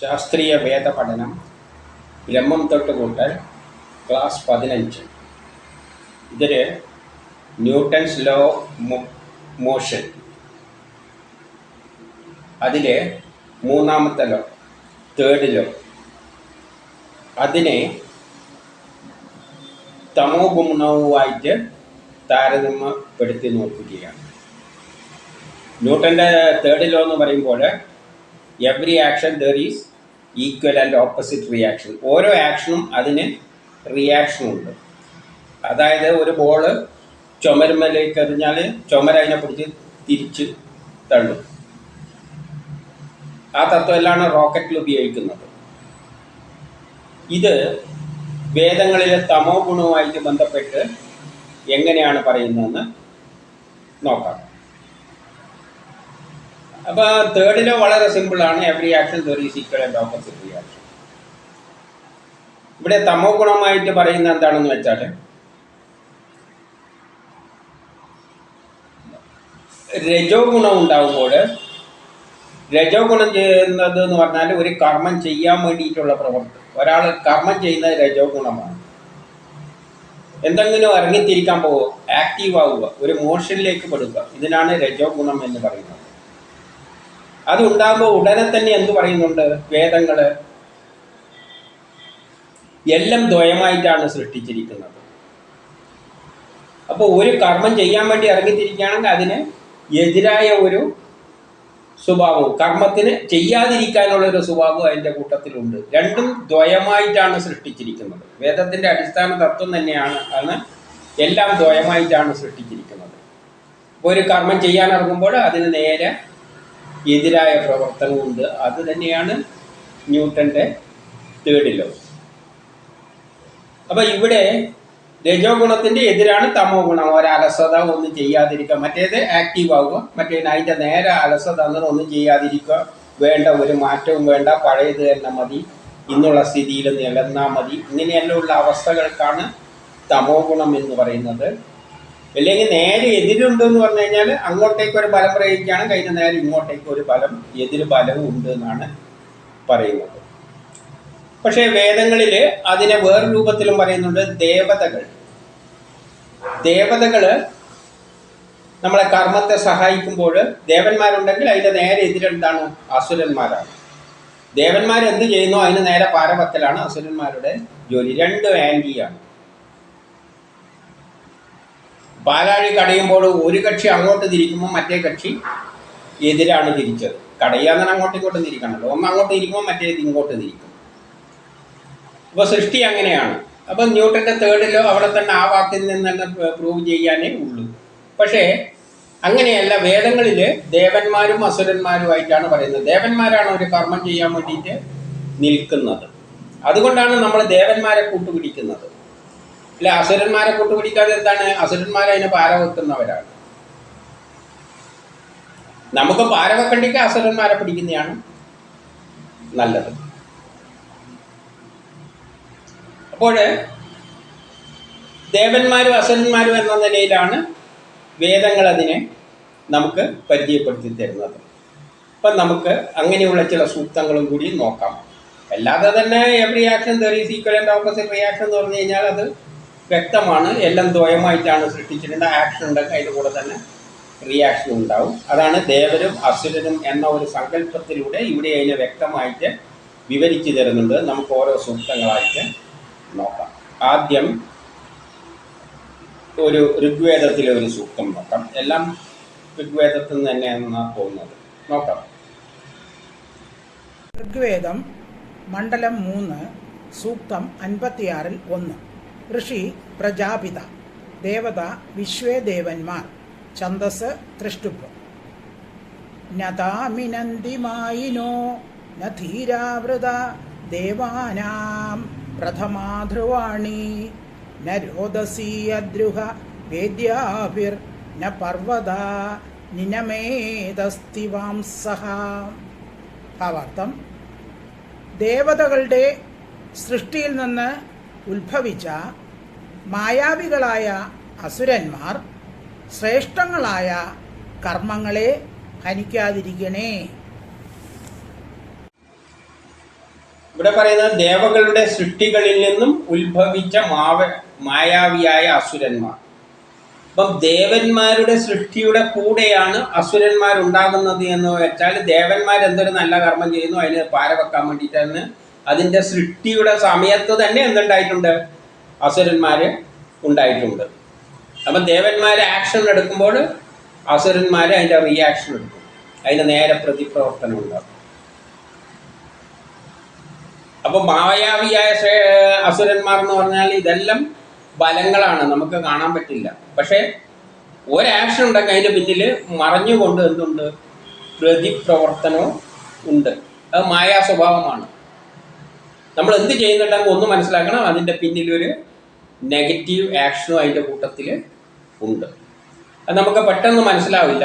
ശാസ്ത്രീയ വേദ പഠനം ബ്രഹ്മം തൊട്ട് കൂട്ടൽ ക്ലാസ് പതിനഞ്ച്. ഇതിൽ ന്യൂട്ടൺസ് ലോ മോഷൻ. അതിലെ മൂന്നാമത്തെ ലോ തേർഡ് ലോ. അതിനെ തമോ ഗുണവുമായിട്ട് താരതമ്യപ്പെടുത്തി നോക്കുകയാണ്. ന്യൂട്ടന്റെ തേർഡ് ലോ എന്ന് പറയുമ്പോൾ every action there is equal and opposite reaction ഓരോ ആക്ഷനും അതിന് റിയാക്ഷൻ ഉണ്ട്. അതായത് ഒരു ബോൾ ചുമരുമലേക്ക് എറിഞ്ഞാൽ ചുമര അതിനെ പിടിച്ച് തിരിച്ച് തള്ളും. ആ തത്വമെല്ലാം റോക്കറ്റിൽ ഉപയോഗിക്കുന്നത്? ഇത് വേദങ്ങളിലെ തമോ ഗുണവുമായിട്ട് ബന്ധപ്പെട്ട് എങ്ങനെയാണ് പറയുന്നതെന്ന് നോക്കാം. അപ്പോൾ തേർഡിലോ വളരെ സിമ്പിൾ ആണ്. Every action there is reaction ഇവിടെ തമോ ഗുണമായിട്ട് പറയുന്ന എന്താണെന്ന് വെച്ചാൽ രജോ ഗുണം ഉണ്ടാകുമ്പോൾ രജോ ഗുണം ചെയ്യുന്നത് എന്ന് പറഞ്ഞാൽ ഒരു കർമ്മം ചെയ്യാൻ വേണ്ടിയിട്ടുള്ള പ്രവർത്തനം ഒരാൾ കർമ്മം ചെയ്യുന്നത് രജോ ഗുണമാണ്. എന്തെങ്കിലും ഇറങ്ങിത്തിരിക്കാൻ പോവുക ആക്റ്റീവ് ആവുക ഒരു മോഷനിലേക്ക് പെടുക ഇതിനാണ് രജോ ഗുണം എന്ന് പറയുന്നത്. അതുണ്ടാകുമ്പോൾ ഉടനെ തന്നെ എന്ത് പറയുന്നുണ്ട്? വേദങ്ങൾ എല്ലാം ദ്വയമായിട്ടാണ് സൃഷ്ടിച്ചിരിക്കുന്നത്. അപ്പോൾ ഒരു കർമ്മം ചെയ്യാൻ വേണ്ടി ഇറങ്ങിത്തിരിക്കുകയാണെങ്കിൽ അതിന് എതിരായ ഒരു സ്വഭാവവും കർമ്മത്തിന് ചെയ്യാതിരിക്കാനുള്ള ഒരു സ്വഭാവവും അതിന്റെ കൂട്ടത്തിലുണ്ട്. രണ്ടും ദ്വയമായിട്ടാണ് സൃഷ്ടിച്ചിരിക്കുന്നത്. വേദത്തിന്റെ അടിസ്ഥാന തത്വം തന്നെയാണ്. ആണ് എല്ലാം ദ്വയമായിട്ടാണ് സൃഷ്ടിച്ചിരിക്കുന്നത്. ഒരു കർമ്മം ചെയ്യാൻ ഇറങ്ങുമ്പോൾ അതിന് നേരെ എതിരായ പ്രവർത്തനമുണ്ട്. അത് തന്നെയാണ് ന്യൂട്ടന്റെ തേർഡ് ലോ അപ്പം ഇവിടെ രജോ ഗുണത്തിന്റെ എതിരാണ് തമോ ഗുണം. ഒരലസത ഒന്നും ചെയ്യാതിരിക്കുക. മറ്റേത് ആക്റ്റീവ് ആവുക. മറ്റേത് അതിന്റെ നേരെ അലസത അങ്ങനെ ഒന്നും ചെയ്യാതിരിക്കുക. വേണ്ട ഒരു മാറ്റവും വേണ്ട. പഴയത് തന്നെ മതി. ഇന്നുള്ള സ്ഥിതിയിൽ നിലനിന്നാൽ മതി. ഇങ്ങനെയെല്ലാം ഉള്ള അവസ്ഥകൾക്കാണ് തമോ ഗുണം എന്ന് പറയുന്നത്. അല്ലെങ്കിൽ നേരെ എതിരുണ്ട് എന്ന് പറഞ്ഞു കഴിഞ്ഞാൽ അങ്ങോട്ടേക്ക് ഒരു ബലം പ്രയോഗിക്കുകയാണ് കഴിഞ്ഞ നേരെ ഇങ്ങോട്ടേക്ക് ഒരു ബലം എതിര് ബലവും ഉണ്ട് എന്നാണ് പറയുന്നത്. പക്ഷേ വേദങ്ങളിൽ അതിനെ വേറെ രൂപത്തിലും പറയുന്നുണ്ട് ദേവതകൾ. ദേവതകൾ നമ്മളെ കർമ്മത്തെ സഹായിക്കുമ്പോൾ ദേവന്മാരുണ്ടെങ്കിൽ അതിന്റെ നേരെ എതിരെന്താണ്? അസുരന്മാരാണ്. ദേവന്മാർ എന്ത് ചെയ്യുന്നു? അതിന് നേരെ പാരപത്തലാണ് അസുരന്മാരുടെ ജോലി. രണ്ടും ആന്റിയാണ് പാലാഴി കടയുമ്പോൾ ഒരു കക്ഷി അങ്ങോട്ട് തിരിക്കുമ്പോൾ മറ്റേ കക്ഷി എതിരാണ് തിരിച്ചത്. കടയാന്ന് അങ്ങോട്ടും ഇങ്ങോട്ടും തിരിക്കണമല്ലോ ഒന്ന് അങ്ങോട്ട് തിരിക്കുമ്പോൾ മറ്റേത് ഇങ്ങോട്ട് തിരിക്കും. അപ്പോൾ സൃഷ്ടി അങ്ങനെയാണ്. അപ്പം ന്യൂട്ടന്റെ തേർഡിലോ അവിടെ തന്നെ ആ വാക്കിൽ നിന്ന് തന്നെ പ്രൂവ് ചെയ്യാനേ ഉള്ളൂ. പക്ഷേ അങ്ങനെയല്ല വേദങ്ങളിൽ ദേവന്മാരും അസുരന്മാരുമായിട്ടാണ് പറയുന്നത്. ദേവന്മാരാണ് ഒരു കർമ്മം ചെയ്യാൻ വേണ്ടിയിട്ട് നിൽക്കുന്നത്. അതുകൊണ്ടാണ് നമ്മൾ ദേവന്മാരെ കൂട്ടുപിടിക്കുന്നത്. അല്ല അസുരന്മാരെ കൂട്ടുപിടിക്കാതെ എന്താണ്? അസുരന്മാരെ അതിനെ പാര വെക്കുന്നവരാണ്. നമുക്ക് പാര വെക്കണ്ടെങ്കിൽ അസുരന്മാരെ പിടിക്കുന്നതാണ് നല്ലത്. അപ്പോൾ ദേവന്മാരും അസുരന്മാരും എന്ന നിലയിലാണ് വേദങ്ങൾ അതിനെ നമുക്ക് പരിചയപ്പെടുത്തി തരുന്നത്. അപ്പം നമുക്ക് അങ്ങനെയുള്ള ചില സൂക്തങ്ങളും കൂടി നോക്കാം. അല്ലാതെ തന്നെ every action there is equal and opposite reaction എന്ന് പറഞ്ഞു കഴിഞ്ഞാൽ അത് വ്യക്തമാണ്. എല്ലാം ദ്വയമായിട്ടാണ് സൃഷ്ടിച്ചിട്ടുണ്ട് ആക്ഷൻ ഉണ്ടെങ്കിൽ അതിന്റെ കൂടെ തന്നെ റിയാക്ഷൻ ഉണ്ടാവും. അതാണ് ദേവരും അസുരനും എന്ന ഒരു സങ്കല്പത്തിലൂടെ ഇവിടെ അതിനെ വ്യക്തമായിട്ട് വിവരിച്ചു തരുന്നുണ്ട്. നമുക്ക് ഓരോ സൂക്തങ്ങളായിട്ട് നോക്കാം. ആദ്യം ഒരു ഋഗ്വേദത്തിലെ ഒരു സൂക്തം നോക്കാം. എല്ലാം ഋഗ്വേദത്തിൽ നിന്ന് തന്നെയാണ് പോകുന്നത് നോക്കാം. ഋഗ്വേദം മണ്ഡലം മൂന്ന് സൂക്തം അൻപത്തിയാറിൽ ഒന്ന്. ഋഷി പ്രജാപിത ദേവത വിശ്വേ ദേവന്മാർ ഛന്ദസ് തൃഷ്ടുപ്പ് നതാമിനന്തിമായിനോ നധീരാവൃത ദേവാനാം പ്രഥമാധ്രുവാണി. ന രോദസീയദ്രുഹ വേദ്യാഭിർ ന പർവത നിനമേതസ്തിവാംസഹ ഭാവാർത്ഥം ദേവതകളുടെ സൃഷ്ടിയിൽ നിന്ന് ഉത്ഭവിച്ച മായാവികളായ അസുരന്മാർ ശ്രേഷ്ഠങ്ങളായ കർമ്മങ്ങളെ ഹനിക്കാതിരിക്കണേ. ഇവിടെ പറയുന്നത് ദേവകളുടെ സൃഷ്ടികളിൽ നിന്നും ഉത്ഭവിച്ച മാവ മായാവിയായ അസുരന്മാർ. അപ്പം ദേവന്മാരുടെ സൃഷ്ടിയുടെ കൂടെയാണ് അസുരന്മാരുണ്ടാകുന്നത് എന്ന് വെച്ചാൽ ദേവന്മാർ എന്തൊരു നല്ല കർമ്മം ചെയ്യുന്നു അതിന് പാര വെക്കാൻ വേണ്ടിയിട്ടാണ് അതിന്റെ സൃഷ്ടിയുടെ സമയത്ത് തന്നെ എന്തുണ്ടായിട്ടുണ്ട്? അസുരന്മാർ ഉണ്ടായിട്ടുണ്ട്. അപ്പം ദേവന്മാർ ആക്ഷൻ എടുക്കുമ്പോൾ അസുരന്മാർ അതിന്റെ റിയാക്ഷൻ എടുക്കും. അതിന് നേരെ പ്രതിപ്രവർത്തനം ഉണ്ടാകും. അപ്പൊ മായാവിയായ അസുരന്മാർ എന്ന് പറഞ്ഞാൽ ഇതെല്ലാം ബലങ്ങളാണ്. നമുക്ക് കാണാൻ പറ്റില്ല. പക്ഷേ ഒരാക്ഷൻ ഉണ്ടെങ്കിൽ അതിന്റെ പിന്നിൽ മറഞ്ഞുകൊണ്ട് എന്തുണ്ട്? പ്രതിപ്രവർത്തനവും ഉണ്ട്. അത് മായാ സ്വഭാവമാണ് നമ്മൾ എന്ത് ചെയ്യുന്നുണ്ടെങ്കിൽ ഒന്ന് മനസ്സിലാക്കണം. അതിന്റെ പിന്നിലൊരു നെഗറ്റീവ് ആക്ഷനും അതിന്റെ കൂട്ടത്തിൽ ഉണ്ട്. അത് നമുക്ക് പെട്ടെന്ന് മനസ്സിലാവില്ല.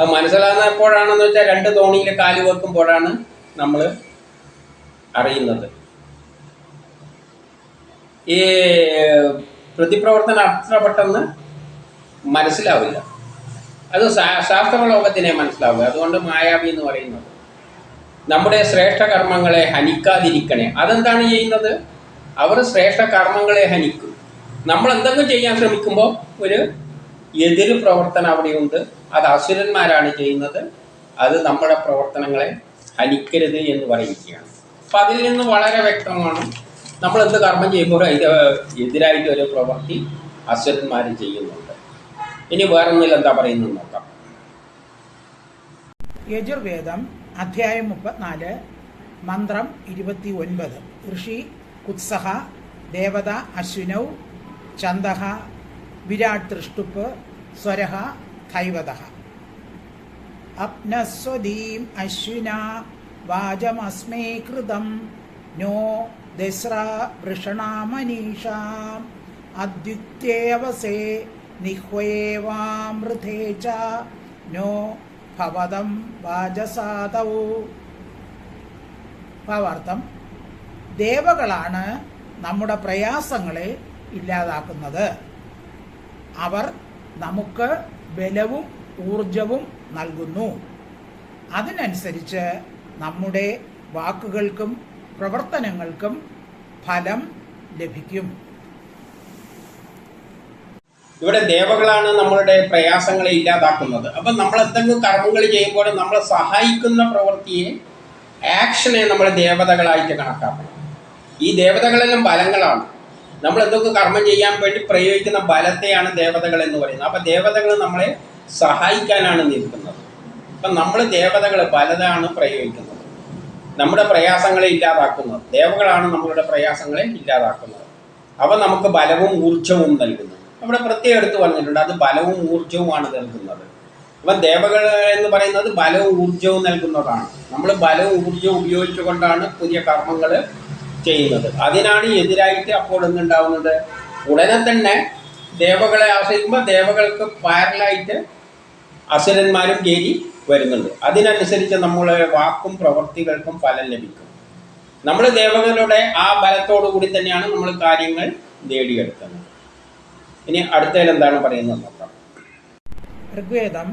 അത് മനസ്സിലാകുന്ന എപ്പോഴാണെന്ന് വെച്ചാൽ രണ്ട് തോണിയിൽ കാൽ വെക്കുമ്പോഴാണ് നമ്മൾ അറിയുന്നത്. ഈ പ്രതിപ്രവർത്തനം അത്ര പെട്ടെന്ന് മനസ്സിലാവില്ല. അത് ശാസ്ത്രലോകത്തിനെ മനസ്സിലാവില്ല. അതുകൊണ്ട് മായാവി എന്ന് പറയുന്നത് നമ്മുടെ ശ്രേഷ്ഠ കർമ്മങ്ങളെ ഹനിക്കാതിരിക്കണേ. അതെന്താണ് ചെയ്യുന്നത്? അവർ ശ്രേഷ്ഠ കർമ്മങ്ങളെ ഹനിക്കും. നമ്മൾ എന്തെങ്കിലും ചെയ്യാൻ ശ്രമിക്കുമ്പോൾ ഒരു എതിർ പ്രവർത്തനം അവിടെയുണ്ട്. അത് അസുരന്മാരാണ് ചെയ്യുന്നത്. അത് നമ്മുടെ പ്രവർത്തനങ്ങളെ ഹനിക്കരുത് എന്ന് പറയുകയാണ്. അപ്പം അതിൽ നിന്ന് വളരെ വ്യക്തമാണ് നമ്മൾ എന്ത് കർമ്മം ചെയ്യുമ്പോൾ അതിന്റെ എതിരായിട്ട് ഒരു പ്രവൃത്തി അസുരന്മാർ ചെയ്യുന്നുണ്ട്. ഇനി വേറൊന്നിൽ എന്താ പറയുന്നത് നോക്കാം. യജുർവേദം അധ്യായം മുപ്പത്തിനാല് മന്ത്രം ഇരുപത്തി ഒൻപത് ഋഷി കുത്സഹ ദേവത അശ്വിനൗ ചന്ദഹ വിരാട് തൃഷ്ടുപ്പ് സ്വരഹ ധൈവത അപ്നസ്വദീം അശ്വിന വാചമസ്മേ കൃതം നോ ദസ്ര വൃഷണാമനീഷാം അദ്യുക്തേവസേ നിഹ്വേവാമൃതേ ച നോ ഭവതം വാചസാദൗ ഭാവാർത്ഥം ദേവകളാണ് നമ്മുടെ പ്രയാസങ്ങളെ ഇല്ലാതാക്കുന്നത്. അവർ നമുക്ക് ബലവും ഊർജവും നൽകുന്നു. അതിനനുസരിച്ച് നമ്മുടെ വാക്കുകൾക്കും പ്രവർത്തനങ്ങൾക്കും ഫലം ലഭിക്കും. ഇവിടെ ദേവകളാണ് നമ്മളുടെ പ്രയാസങ്ങളെ ഇല്ലാതാക്കുന്നത്. അപ്പം നമ്മൾ എന്തെങ്കിലും കർമ്മങ്ങൾ ചെയ്യുമ്പോൾ നമ്മളെ സഹായിക്കുന്ന പ്രവൃത്തിയെ ആക്ഷനെ നമ്മൾ ദേവതകളായിട്ട് കണക്കാക്കണം. ഈ ദേവതകളെല്ലാം ബലങ്ങളാണ്. നമ്മൾ എന്തൊക്കെ കർമ്മം ചെയ്യാൻ വേണ്ടി പ്രയോഗിക്കുന്ന ബലത്തെയാണ് ദേവതകൾ എന്ന് പറയുന്നത്. അപ്പം ദേവതകൾ നമ്മളെ സഹായിക്കാനാണ് നിൽക്കുന്നത്. അപ്പം നമ്മൾ ദേവതകൾ ബലതാണ് പ്രയോഗിക്കുന്നത്. നമ്മുടെ പ്രയാസങ്ങളെ ഇല്ലാതാക്കുന്നത്. ദേവകളാണ് നമ്മളുടെ പ്രയാസങ്ങളെ ഇല്ലാതാക്കുന്നത്. അവ നമുക്ക് ബലവും ഊർജവും നൽകുന്നു അവിടെ പ്രത്യേകം എടുത്ത് പറഞ്ഞിട്ടുണ്ട്. അത് ബലവും ഊർജവുമാണ് നൽകുന്നത്. അപ്പം ദേവകൾ എന്ന് പറയുന്നത് ബലവും ഊർജവും നൽകുന്നതാണ്. നമ്മൾ ബലവും ഊർജവും ഉപയോഗിച്ചുകൊണ്ടാണ് പുതിയ കർമ്മങ്ങൾ ചെയ്യുന്നത്. അതിനാണ് എതിരായിട്ട് അപ്പോൾ എന്തുണ്ടാവുന്നത്? ഉടനെ തന്നെ ദേവകളെ ആശ്രയിക്കുമ്പോൾ ദേവകൾക്ക് പാരലായിട്ട് അസുരന്മാരും കയറി വരുന്നുണ്ട്. അതിനനുസരിച്ച് നമ്മളെ വാക്കും പ്രവൃത്തികൾക്കും ഫലം ലഭിക്കും. നമ്മൾ ദേവകളുടെ ആ ബലത്തോടു കൂടി തന്നെയാണ് നമ്മൾ കാര്യങ്ങൾ നേടിയെടുക്കുന്നത്. ഇനി അടുത്തതിൽ എന്താണ് പറയുന്നത് നോക്കാം. ഋഗ്വേദം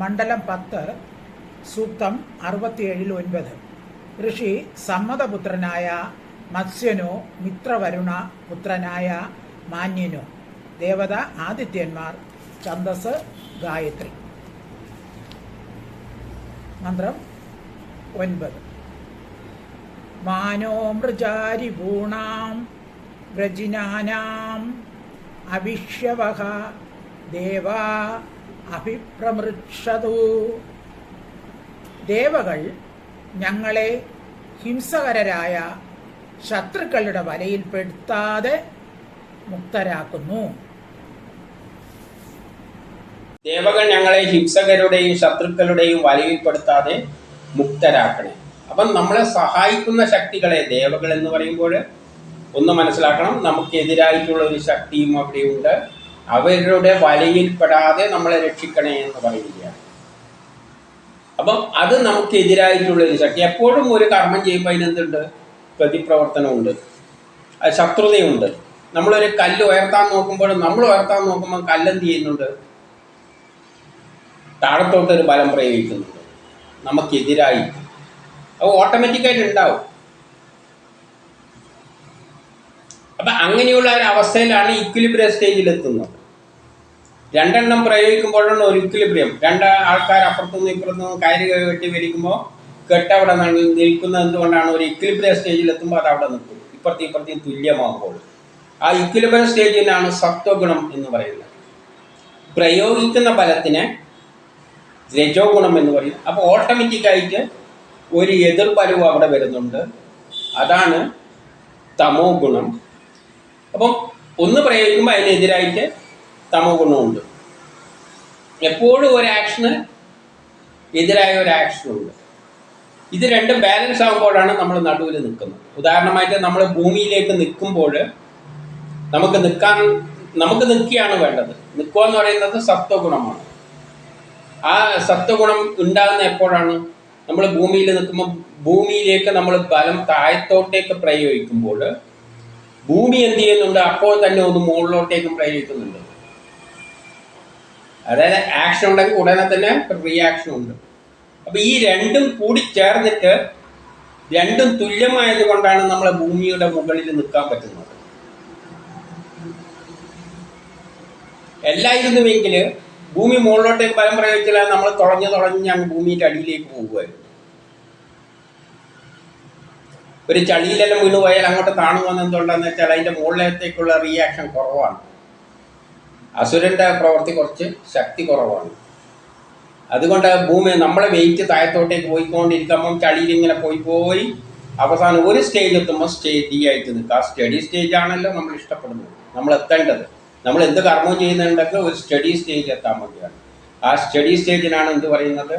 മണ്ഡലം പത്ത് സൂക്തം അറുപത്തിയേഴിൽ ഒൻപത്. ഋഷി സമ്മതപുത്രനായ മത്സ്യനോ മിത്രവരുണ പുത്രനായ മാന്യനോ. ദേവത ആദിത്യന്മാർ ഛന്ദസ് ഗായത്രി. മന്ത്രം ഒൻപത്. മാനോ മൃജാരി ഭൂണാം വ്രജിനാനാം അവിഷ്യവഹ ദേവാ അഭിപ്രമൃക്ഷതു ദേവകൾ ഞങ്ങളെ ഹിംസകരരായ ശത്രുക്കളുടെ വലയിൽപ്പെടുത്താതെ മുക്തരാക്കുന്നു. ദേവകൾ ഞങ്ങളെ ഹിംസകരുടെയും ശത്രുക്കളുടെയും വലയിൽപ്പെടുത്താതെ മുക്തരാക്കണേ. അപ്പം നമ്മളെ സഹായിക്കുന്ന ശക്തികളെ ദേവകൾ എന്ന് പറയുമ്പോൾ ഒന്ന് മനസ്സിലാക്കണം. നമുക്കെതിരായിട്ടുള്ള ഒരു ശക്തിയും അവിടെയുണ്ട് അവരുടെ വലയിൽപ്പെടാതെ നമ്മളെ രക്ഷിക്കണേ എന്ന് പറയുകയാണ്. അപ്പം അത് നമുക്കെതിരായിട്ടുള്ള ഒരു ശക്തി. എപ്പോഴും ഒരു കർമ്മം ചെയ്യുമ്പോൾ അതിനെന്തുണ്ട്? പ്രതിപ്രവർത്തനമുണ്ട്. ശത്രുതയുണ്ട്. നമ്മളൊരു കല്ല് ഉയർത്താൻ നോക്കുമ്പോൾ നമ്മൾ ഉയർത്താൻ നോക്കുമ്പോൾ കല്ലെന്ത് ചെയ്യുന്നുണ്ട്? താഴത്തോട്ടൊരു ബലം പ്രയോഗിക്കുന്നുണ്ട്. നമുക്കെതിരായി. അത് ഓട്ടോമാറ്റിക്കായിട്ട് ഉണ്ടാവും. അപ്പം അങ്ങനെയുള്ള ഒരു അവസ്ഥയിലാണ് ഇക്വിലിബ്രിയ സ്റ്റേജിൽ എത്തുന്നത് രണ്ടെണ്ണം പ്രയോഗിക്കുമ്പോഴാണ് ഒരു ഇക്വിലിബ്രിയം രണ്ട് ആൾക്കാർ അപ്പുറത്തുനിന്ന് ഇപ്പുറത്തുനിന്ന് കയറി കെട്ടി വലിക്കുമ്പോൾ കെട്ടവിടെ നിൽക്കുന്നത് എന്തുകൊണ്ടാണ്? ഒരു ഇക്വിലിബ്രിയ സ്റ്റേജിൽ എത്തുമ്പോൾ അത് അവിടെ നിൽക്കും. ഇപ്പുറത്തെ ഇപ്പുറത്തും തുല്യമാകുമ്പോൾ ആ ഇക്വിലിബ്രിയ സ്റ്റേജിനാണ് സത്വഗുണം എന്ന് പറയുന്നത്. പ്രയോഗിക്കുന്ന ബലത്തിനെ രജോ ഗുണം എന്ന് പറയും. അപ്പോൾ ഓട്ടോമാറ്റിക്കായിട്ട് ഒരു എതിർബലവും അവിടെ വരുന്നുണ്ട്. അതാണ് തമോ ഗുണം അപ്പം ഒന്ന് പ്രയോഗിക്കുമ്പോൾ അതിനെതിരായിട്ട് തമോ ഗുണമുണ്ട് എപ്പോഴും ഒരു ആക്ഷന് എതിരായ ഒരു ആക്ഷനുണ്ട് ഇത് രണ്ടും ബാലൻസ് ആകുമ്പോഴാണ് നമ്മൾ നടുവിൽ നിൽക്കുന്നത്. ഉദാഹരണമായിട്ട് നമ്മൾ ഭൂമിയിലേക്ക് നിൽക്കുമ്പോൾ നമുക്ക് നിൽക്കാൻ നമുക്ക് നിൽക്കുകയാണ് വേണ്ടത്. നിൽക്കുക എന്ന് പറയുന്നത് സത്വഗുണമാണ്. ആ സത്വഗുണം ഉണ്ടാകുന്ന എപ്പോഴാണ്? നമ്മൾ ഭൂമിയിൽ നിൽക്കുമ്പോൾ ഭൂമിയിലേക്ക് നമ്മൾ ബലം താഴത്തോട്ടേക്ക് പ്രയോഗിക്കുമ്പോൾ ഭൂമി എന്ത് ചെയ്യുന്നുണ്ട്? അപ്പോൾ തന്നെ ഒന്ന് മുകളിലോട്ടേക്കും പ്രേരിക്കുന്നുണ്ട് അതായത് ആക്ഷൻ ഉണ്ടെങ്കിൽ ഉടനെ തന്നെ റിയാക്ഷൻ ഉണ്ട്. അപ്പൊ ഈ രണ്ടും കൂടി ചേർന്നിട്ട് രണ്ടും തുല്യമായത് കൊണ്ടാണ് നമ്മളെ ഭൂമിയുടെ മുകളിൽ നിൽക്കാൻ പറ്റുന്നത്. എല്ലായിരുന്നുവെങ്കിൽ ഭൂമി മുകളിലോട്ടേക്ക് ബലം പ്രയോഗിച്ചാൽ നമ്മൾ തുളഞ്ഞ് തുളഞ്ഞ് അങ്ങ് ഭൂമിയുടെ അടിയിലേക്ക് പോകുമായിരുന്നു ഒരു ചളിയിലെല്ലാം വീണ് പോയാൽ അങ്ങോട്ട് താണുവന്ന് എന്തുകൊണ്ടാന്ന് വെച്ചാൽ അതിന്റെ മുകളിലത്തേക്കുള്ള റിയാക്ഷൻ കുറവാണ്. അസുരന്റെ പ്രവൃത്തി കുറച്ച് ശക്തി കുറവാണ്. അതുകൊണ്ട് ഭൂമി നമ്മളെ വെയിറ്റ് താഴത്തോട്ടേക്ക് പോയിക്കൊണ്ടിരിക്കുമ്പം ചളിയിൽ ഇങ്ങനെ പോയി പോയി അവസാനം ഒരു സ്റ്റേജ് എത്തുമ്പോൾ സ്റ്റഡി ആയിട്ട് നിൽക്കുക ആ സ്റ്റഡി സ്റ്റേജ് ആണല്ലോ നമ്മൾ ഇഷ്ടപ്പെടുന്നത്. നമ്മൾ എത്തേണ്ടത്. നമ്മൾ എന്ത് കർമ്മം ചെയ്യുന്നുണ്ടെങ്കിൽ ഒരു സ്റ്റഡി സ്റ്റേജ് എത്താൻ വേണ്ടിയാണ്. ആ സ്റ്റഡി സ്റ്റേജിനാണ് എന്ത് പറയുന്നത്?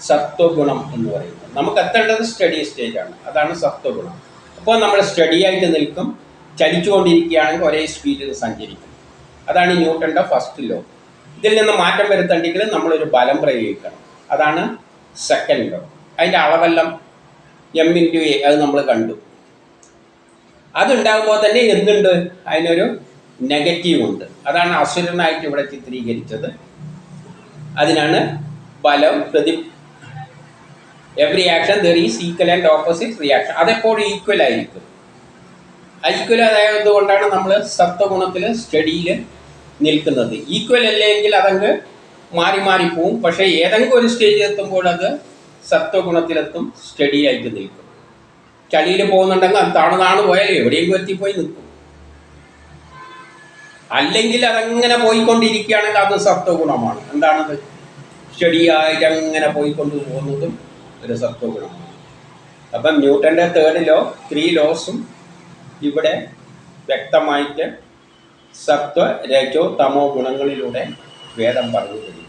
സത്വഗുണം എന്ന് പറയുന്നത്. നമുക്ക് എത്തേണ്ടത് സ്റ്റഡി സ്റ്റേജാണ് അതാണ് സത്വഗുണം. അപ്പോൾ നമ്മൾ സ്റ്റഡി ആയിട്ട് നിൽക്കും. ചലിച്ചുകൊണ്ടിരിക്കുകയാണെങ്കിൽ ഒരേ സ്പീഡിൽ സഞ്ചരിക്കും. അതാണ് ന്യൂട്ടന്റെ ഫസ്റ്റ് ലോ ഇതിൽ നിന്ന് മാറ്റം വരുത്തണ്ടെങ്കിൽ നമ്മളൊരു ബലം പ്രയോഗിക്കണം. അതാണ് സെക്കൻഡ് ലോ അതിന്റെ അളവെല്ലാം എം ഇന്റു എ അത് നമ്മൾ കണ്ടു. അതുണ്ടാകുമ്പോൾ തന്നെ എന്തുണ്ട്? അതിനൊരു നെഗറ്റീവ് ഉണ്ട്. അതാണ് അസുരനായിട്ട് ഇവിടെ ചിത്രീകരിച്ചത്. അതിനാണ് ബലം പ്രതി every action there is equal and opposite reaction അതെപ്പോഴും ഈക്വൽ ആയിരിക്കും. ഈക്വൽ അതായതുകൊണ്ടാണ് കൊണ്ടാണ് നമ്മൾ സത്വഗുണത്തിൽ സ്റ്റഡിയിൽ നിൽക്കുന്നത്. ഈക്വൽ അല്ലെങ്കിൽ അതങ്ങ് മാറി മാറി പോവും. പക്ഷേ ഏതെങ്കിലും ഒരു സ്റ്റേജിൽ എത്തുമ്പോൾ അത് സത്വഗുണത്തിലെത്തും സ്റ്റഡി ആയിട്ട് നിൽക്കും. ചളിയിൽ പോകുന്നുണ്ടെങ്കിൽ അത് താണു താണു പോയാൽ എവിടെയെങ്കിലും എത്തിപ്പോയി നിൽക്കും. അല്ലെങ്കിൽ അതങ്ങനെ പോയിക്കൊണ്ടിരിക്കുകയാണെങ്കിൽ അത് സത്വഗുണമാണ് എന്താണത്? സ്റ്റഡിയായിട്ട് അങ്ങനെ പോയിക്കൊണ്ട് പോകുന്നതും ഒരു സത്വഗുണമാണ് അപ്പം ന്യൂട്ടന്റെ തേർഡ് ലോ ത്രീ ലോസും ഇവിടെ വ്യക്തമായിട്ട് സത്വ രജോ തമോ ഗുണങ്ങളിലൂടെ വേദം പറഞ്ഞു തരുന്നു